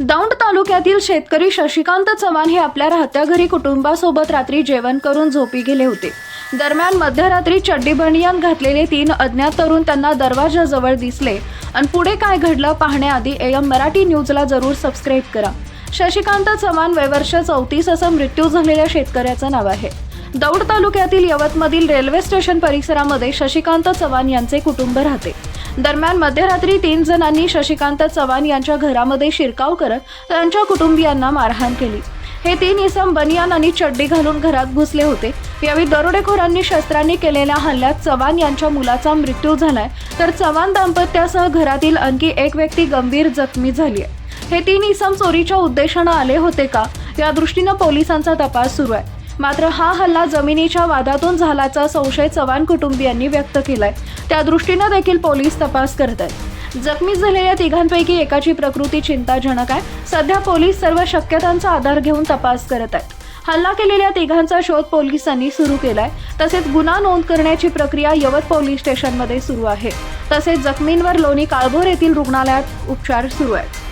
दौंड तालुक्यातील शेतकरी शशिकांत चव्हाण हे आपल्या राहत्या घरी कुटुंबासोबत रात्री जेवण करून झोपी गेले होते. दरम्यान मध्यरात्री चड्डी बनियान घातलेले तीन अज्ञात तरुण त्यांना दरवाजाजवळ दिसले. आणि पुढे काय घडलं पाहण्याआधी एम मराठी न्यूजला जरूर सबस्क्राईब करा. शशिकांत चव्हाण वयवर्ष चौतीस असं मृत्यू झालेल्या शेतकऱ्याचं नाव आहे. दौड तालुक्यातील यवतमधील रेल्वे स्टेशन परिसरामध्ये शशिकांत चव्हाण यांचे कुटुंब राहते. दरम्यान मध्यरात्री तीन जणांनी शशिकांत चव्हाण यांच्या घरामध्ये शिरकाव करत त्यांच्या कुटुंबियांना मारहाण केली. हे तीन इसम बनियान आणि चड्डी घालून घरात घुसले होते. यावेळी दरोडेखोरांनी शस्त्रांनी केलेल्या हल्ल्यात चव्हाण यांच्या मुलाचा मृत्यू झालाय. तर चव्हाण दाम्पत्यासह घरातील आणखी एक व्यक्ती गंभीर जखमी झाली आहे हे तीन इसम चोरीच्या उद्देशानं आले होते का? या दृष्टीनं पोलिसांचा तपास सुरू आहे. मात्र हा हल्ला जमिनीच्या वादातून झाल्याचा संशय चव्हाण कुटुंबियांनी व्यक्त केलाय. त्या दृष्टीनं देखील पोलीस तपास करत आहेत. जखमी झालेल्या तिघांपैकी एकाची प्रकृती चिंताजनक आहे. सध्या पोलीस सर्व शक्यतांचा आधार घेऊन तपास करत आहेत. हल्ला केलेल्या तिघांचा शोध पोलिसांनी सुरू केलाय. तसेच गुन्हा नोंद करण्याची प्रक्रिया यवत पोलीस स्टेशनमध्ये सुरू आहे. तसेच जखमींवर लोणी काळभोर येथील रुग्णालयात उपचार सुरू आहेत.